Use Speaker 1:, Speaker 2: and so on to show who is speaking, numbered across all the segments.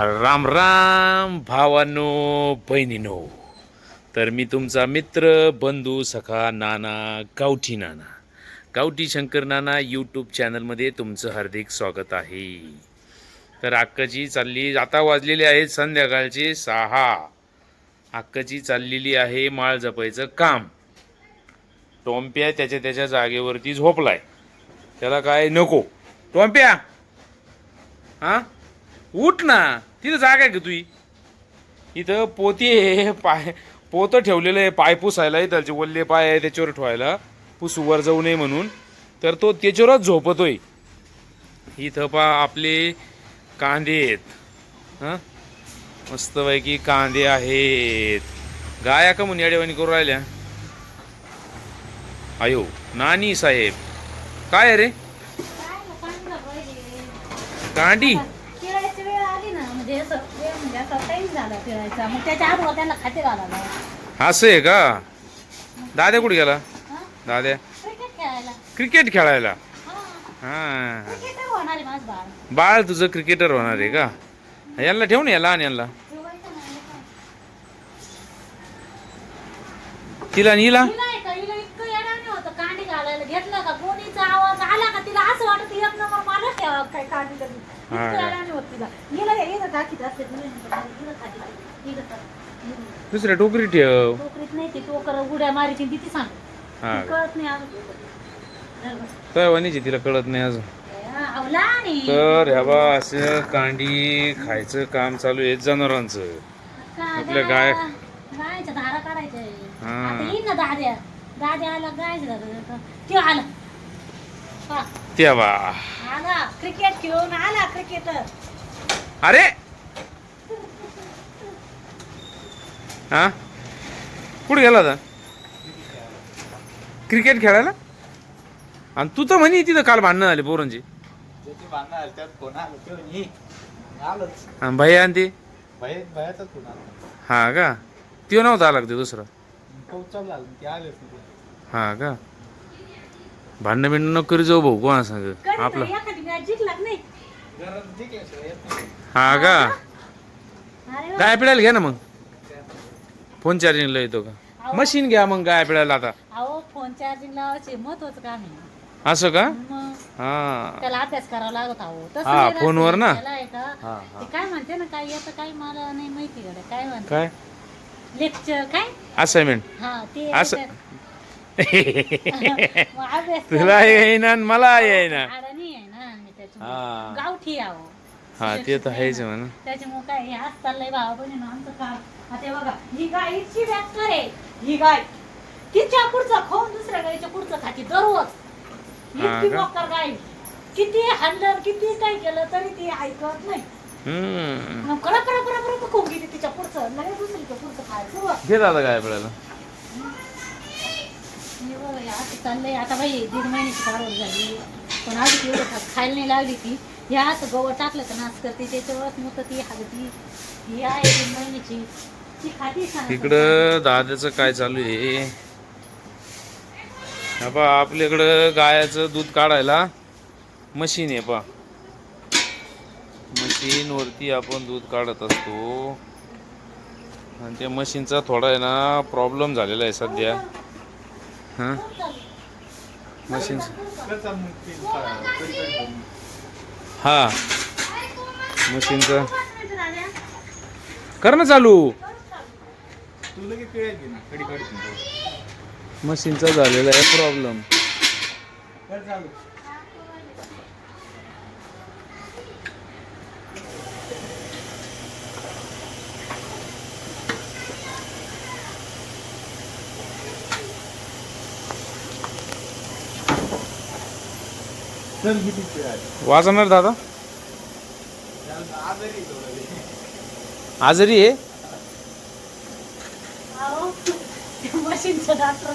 Speaker 1: राम राम भावांनो बहिणीनो. तर मी तुमचा मित्र बंधू सखा नाना गावठी नाना. गावठी शंकर नाना यूट्यूब चॅनलमध्ये तुमचं हार्दिक स्वागत आहे. तर अक्काची चालली आता वाजलेली आहे संध्याकाळचे सहा. अक्काची चाललेली आहे माळ जपायचं काम. टोंप्या त्याच्या त्याच्या जागेवरती झोपलाय. त्याला काय नको. टोंप्या! हां? उठ ना. तिथं जागा आहे का तुई? इथं पोती आहे पाय पोतं ठेवलेलं आहे पाय पुसायला त्याचे वल्ले पाय आहे त्याच्यावर ठेवायला. पुसू वर जाऊ नये म्हणून. तर तो त्याच्यावरच झोपतोय. इथं पा आपले कांदे आहेत. हां? मस्तपैकी कांदे आहेत. गाया का म्हणून याडेवाणी करू राहिल्या? अयो नानी साहेब. काय रे? कांडी
Speaker 2: फिरायची वेळ आली ना म्हणजे असं वेळ म्हणजे असा टाइम झाला फिरायचा. मग त्याच्या आत त्यांना खाते घालायला
Speaker 1: असं आहे का? दाद्या कुठे गेला?
Speaker 2: हा?
Speaker 1: दाद्या?
Speaker 2: क्रिकेट खेळायला.
Speaker 1: क्रिकेट खेळायला.
Speaker 2: हा.
Speaker 1: हा.
Speaker 2: क्रिकेटर होणार आहे माझ बाळ.
Speaker 1: बाळ तुझं क्रिकेटर होणार आहे का? यांना ठेव ना या लहान यांना.
Speaker 2: ठेवायचं नाही का?
Speaker 1: तिला नीला
Speaker 2: हिला? आहे का? हिला इतकं येणार होतं कांडी घालायला. घेतलं का? कोणीचा आवाज आला का? तिला असं वाटत एक नंबर मला ठेवा काय कांडी कधी
Speaker 1: दुसऱ्या टोकरी ठेव.
Speaker 2: टोकरीत नाही ती टोकर उड्या मारी ती ती सांग. कळत नाही अजून.
Speaker 1: काय तिला कळत नाही अजून. तर ह्या बा असं कांडी खायचं काम चालू आहे जनावरांचं. आपल्या गाय-
Speaker 2: गायच्या धारा काढायच्या दाद्या. दाद्या आला गायच्या आला.
Speaker 1: बा
Speaker 2: आला क्रिकेट खेळून आला क्रिकेटर
Speaker 1: अरे हा कुठे गेला होता क्रिकेट खेळायला आणि तू तर म्हणे तिथं काल भांडणं झाली पोरांची
Speaker 3: ज्याची भांडणं आली त्यात फोन आला तो म्हणे, आलोच
Speaker 1: आणि भैया आणि ते
Speaker 3: बाहेर बाहेरचाच फोन आला
Speaker 1: हा का त्यो नव्हता आला का ते दुसरा
Speaker 3: पाऊस चालू झाला ते आलेच नाही
Speaker 1: हा का भांडणं बिंडणं करी जाऊ भाऊ कोणा सांग? आपलं. हा का. गाय पिळायला घ्या ना मग. फोन चार्जिंगला येतो का? मशीन घ्या मग गाय पिळायला आता.
Speaker 2: अहो फोन चार्जिंग लावायचे महत्वाचं काम आहे.
Speaker 1: असं का? हा.
Speaker 2: त्याला अभ्यास करावा लागत
Speaker 1: हा,
Speaker 2: राहत
Speaker 1: फोनवर ना?
Speaker 2: काय म्हणते ना काय येतं काय मला नाही माहिती काय म्हणते?
Speaker 1: काय?
Speaker 2: लेक्चर काय?
Speaker 1: असाइनमेंट
Speaker 2: हा ते
Speaker 1: तुला येईना आणि मला येईना
Speaker 2: अडाणी आहे ना मी त्याच्यामुळे
Speaker 1: हा.
Speaker 2: गावठी आहो
Speaker 1: हा ते तर आहेच म्हणा
Speaker 2: त्याच्यामुळे काय हे आज चाललंय भावा बहिणी आमचं काम आता हे बघा ही गाय इतकी आहे ही गाय तिच्या पुढचं खाऊन दुसऱ्या गायच्या पुढचं खाती दररोज
Speaker 1: हा
Speaker 2: इतकी
Speaker 1: का?
Speaker 2: मोकर गाय किती हल्लं किती काय केलं तरी ती ऐकत नाही
Speaker 1: हम्म
Speaker 2: मग कडा कडा कडा कडा खूप गेली तिच्या पुढचं लगेच दुसरीच्या पुढचं
Speaker 1: घे दादा गाय पिळायला
Speaker 2: बघा, चाललंय. आता बाई दीड महिन्याची झाली. पण आधी एवढं खायला नाही लागली ती. ह्या गवत टाकलं तर नाच करते. त्याच्यावरच मग ती हलती ही आहे दीड महिन्याची. ती खाती सांग
Speaker 1: इकडं दादाचं काय चालू आहे? हा पा आपल्याकडं गायाचं दूध काढायला मशीन आहे पा. मशीन वरती आपण दूध काढत असतो. आणि त्या मशीनचा थोडा आहे ना प्रॉब्लेम झालेला आहे सध्या. हां. मशीन हा. मशीनचं कर ना चालू. मशीनचा झालेला आहे प्रॉब्लेम
Speaker 3: कर चालू चल किती पिळायला
Speaker 1: वाजणार दादा?
Speaker 3: आजारी आहे?
Speaker 2: मशीनचं डॉक्टर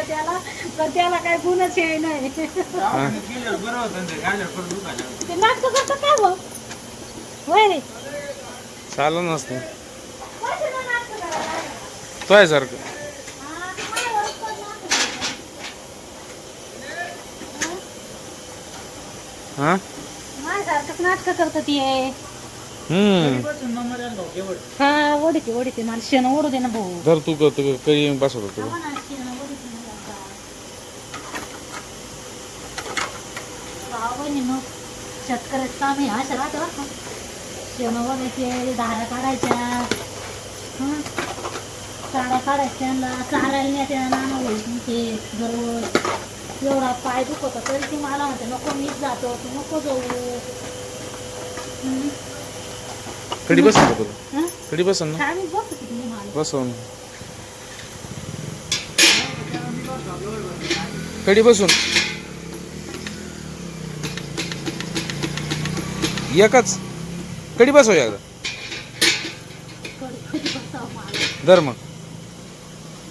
Speaker 2: त्याला पण त्याला काय गुणच हे नाही.
Speaker 3: ते,
Speaker 2: नाटक करतं काय मग होय. रे
Speaker 1: चालू नसतं? तो आहे सारखं
Speaker 2: हा, तुम्हाला ओळखत नाटकं करायला.
Speaker 1: हां?
Speaker 2: माझ्यासारखंच नाटकं
Speaker 1: हम्म.
Speaker 3: मग मला भाऊ जेवढ
Speaker 2: हा ओढीते ओढीते. मला शेण ओढू दे ना भाऊ.
Speaker 1: जर तू बसवतो
Speaker 2: ना, शेण ना बहिणींनो, शेतकऱ्याचं काम आहे असं राहतं बरं का. शेण ओढायचे धारा काढायच्या. हं? चारा काढायच्या त्यांना चारायला नाना होईल ते दररोज. एवढा पाय दुखत तरी ती मला म्हणते नको मीच जातो तू नको जाऊ. हं?
Speaker 1: कधी बसन का तुला?
Speaker 2: हं?
Speaker 1: कधी बसन ना?
Speaker 2: बघतो की तुम्ही मला.
Speaker 1: बसवून कधी बसून? एकच. कधी बसव एकदा? धर मग.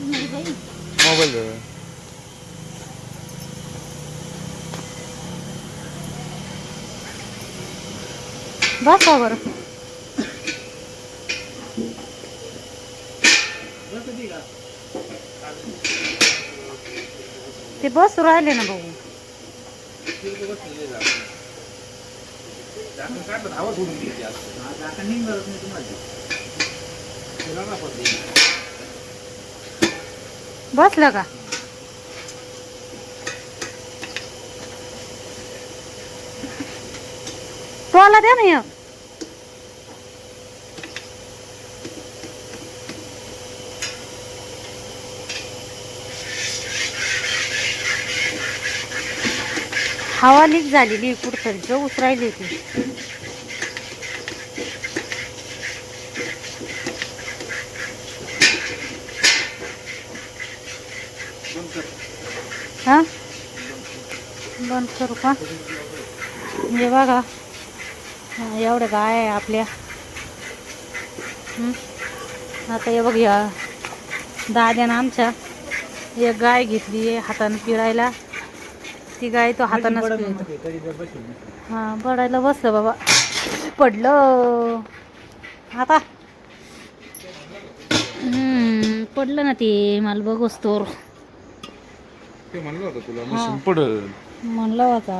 Speaker 1: मोबाईल धर
Speaker 2: बसा बरं ते बस राहिले ना भाऊ.
Speaker 3: बसलं का घ्यायची आज आता निघणारच नाही तुम्हाला तुला ना पडली.
Speaker 2: बसलं का तोला द्या ना एक. हवा लीक झालेली कुठतरी जाऊच राहिली होती. हा? बंद करू का? हे बघा. हा, एवढ्या गाय आहे आपल्या? हं? आता हे बघ या दाद्यानं आमच्या एक गाय घेतली आहे हातानं पिळायला ती गाय तो
Speaker 3: नसते.
Speaker 2: हा पडायला बसलं बाबा. पडलं. आता? हम्म, पडलं ना ते मला बघोस तोर.
Speaker 1: ते म्हणलं होतं तुला
Speaker 2: हा. म्हणलं होता.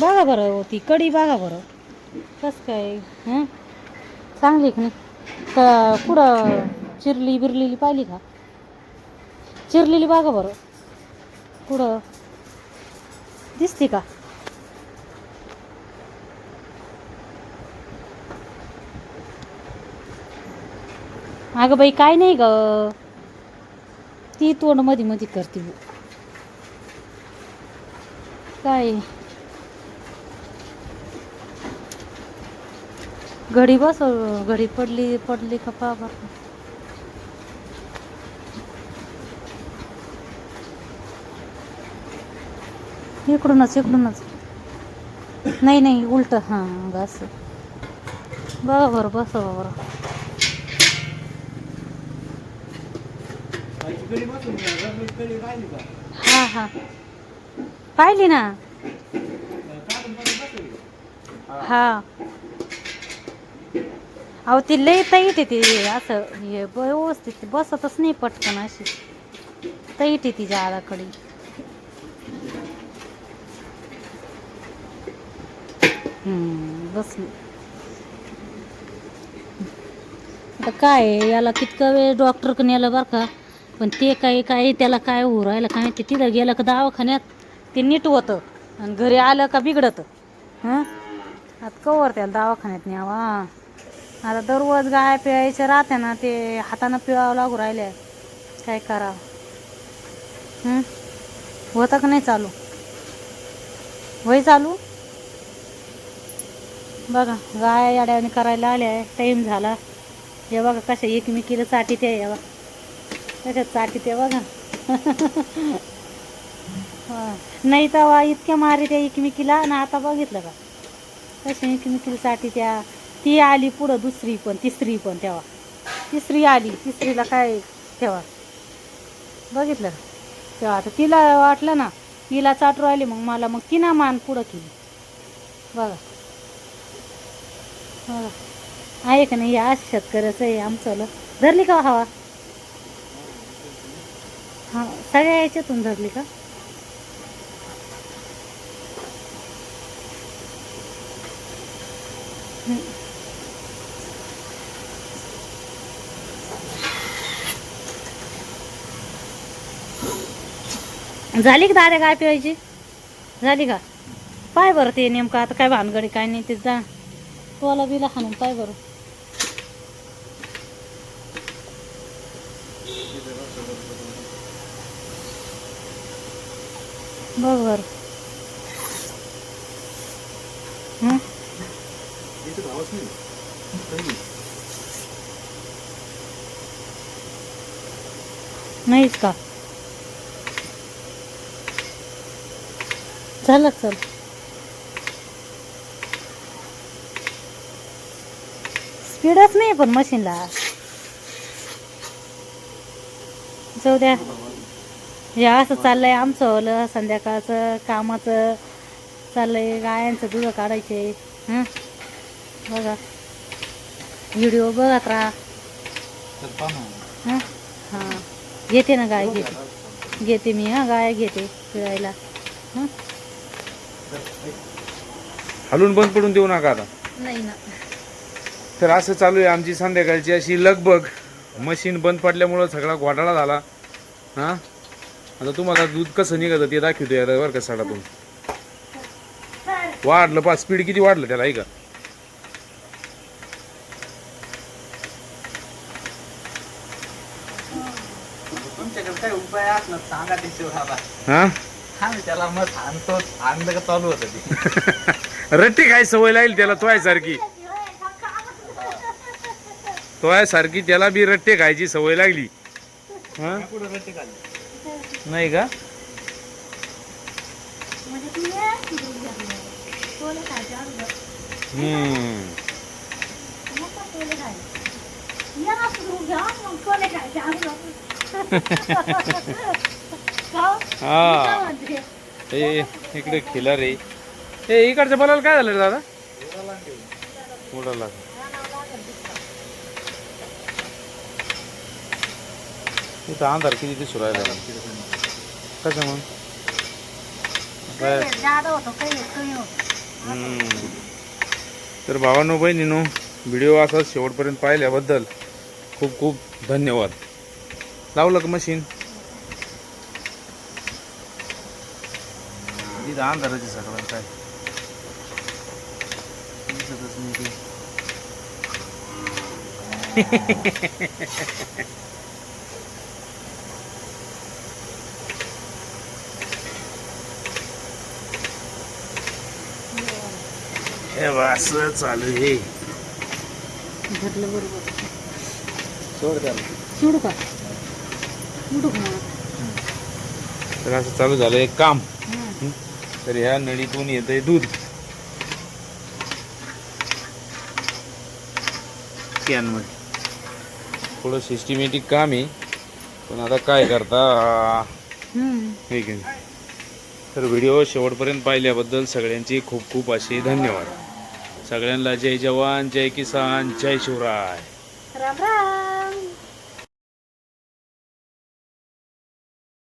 Speaker 2: बघा बरं हो ती कडी बघा बरं. कसं काय हं? चांगली का नाही? का कुठं चिरली बिरलेली पाहिली का? चिरलेली बघा बरं. कुठं? दिसते का? अगं बाई काय नाही ग. ती तोंडमध्ये मध्ये करते काय? घडी बस घडी पडली पडली का पा बरं इकडूनच इकडूनच. नाही नाही उलट हां बस बघा बरं बसवा बरं
Speaker 3: बाईची कडी बसून घ्या, जर मी कडी राहिली का?
Speaker 2: हां हां. पाहिली ना? हा. अहो ती लई तईट ती. असं हे व्यवस्थित बसतच नाही पटकन अशी. तईट येते ती जादाकडे बस बसली आता काय याला कितका वेळ डॉक्टरकडे नेलं बरं का? पण ते काही काय त्याला काय होऊ राहिलं काय ते तिथं गेलं का दवाखान्यात? ते नीट होतं. आणि घरी आलं का बिघडतं. हां? आता कवर त्याला दवाखान्यात न्यावा. आता दररोज गाय पिळायच्या राहते ना ते हातानं पिळावं लागू राहिले. काय करावं? होतं का नाही चालू? होय चालू? बघा गाय याड्याने करायला आल्या टाईम झाला. हे बघा कशा एकमेकीला चाटी ते हे बघा. कशात चाटी ते बघा. नाही तर इतक्या मारी त्या एकमेकीला आणि आता बघितलं का? कशा एकमेकीला चाटी त्या ती आली पुढं दुसरी पण तिसरी पण तेव्हा. तिसरी आली तिसरीला काय तेव्हा बघितलं तेव्हा आता तिला वाटलं ना तिला चाटू आली मग मला मग तिनं मान पुढं केली. बघा. बघा. आहे का नाही? आज शेतकऱ्याचं आहे आमचं धरली का हवा? हा सगळ्या याच्यातून धरली का? झाली का दाद्या काय पिवायची? झाली का? पाय बरं ते नेमकं आता काय भानगडी काय नाही ते जा. तोला बिला हाणून पाय बरं. बघ बरं. नाहीच का? झालं चल स्पीडच नाही पण मशीनला जाऊ द्या. हे असं चाललंय आमचं ओलं संध्याकाळचं कामाचं चाललंय गायांचं दूध काढायचे. हं? बघा. व्हिडिओ बघत राहा. हं? हां. घेते ना गाय घेते. घेते मी हां गाय घेते फिरायला. हं?
Speaker 1: हलून बंद पडून देऊ नका आता.
Speaker 2: नाही ना.
Speaker 1: तर असं चालू आहे आमची संध्याकाळची अशी लगबग. मशीन बंद पडल्यामुळं सगळा घोटाळा झाला. हां? आता तुम्हाला दूध कसं निघतं ते दाखवतो यार बरं का साडातून. वाढलं पा स्पीड किती वाढलं त्याला ऐका.
Speaker 3: तुमच्याकडे काय उपाय असला सांगा त्याच्यावर आला
Speaker 1: हां?
Speaker 3: त्याला मग आणतो आणलं का चालू होतं ते.
Speaker 1: रट्टी काय सवय लागेल त्याला तोयासारखी. तोयासारखी त्याला बी रट्टे खायची सवय लागली. हां?
Speaker 3: कुठं रट्टे काढले
Speaker 1: नाही का?
Speaker 2: म्हणजे.
Speaker 1: हम्म. हा. ए इकडे खिला रे ए इकडच्या बलाला काय झालं रे दादा? उडाला. इथं अंधार किती दिसू राहिला. कसं मग. तर भावांनो बहिणीनो व्हिडिओ असा शेवटपर्यंत पाहिल्याबद्दल खूप खूप धन्यवाद. लावलं का मशीन? इथं अंधाराचे सगळं काय दिसतच नाही ते. हे बा, असं चालू आहे
Speaker 2: धरलं बरोबर.
Speaker 3: सोड त्याला
Speaker 2: सोडू का सोडू का?
Speaker 1: तर असं चालू झालं एक काम
Speaker 2: हं.
Speaker 1: तर ह्या नळीतून येतंय दूध. कॅनमध्ये. थोडं सिस्टमॅटिक काम आहे. पण आता काय करता? हं. की नाही? तर व्हिडिओ शेवटपर्यंत पाहिल्याबद्दल सगळ्यांचे खूप खूप असे धन्यवाद. सगळ्यांना जय जवान जय किसान जय शिवराय.
Speaker 2: राम राम.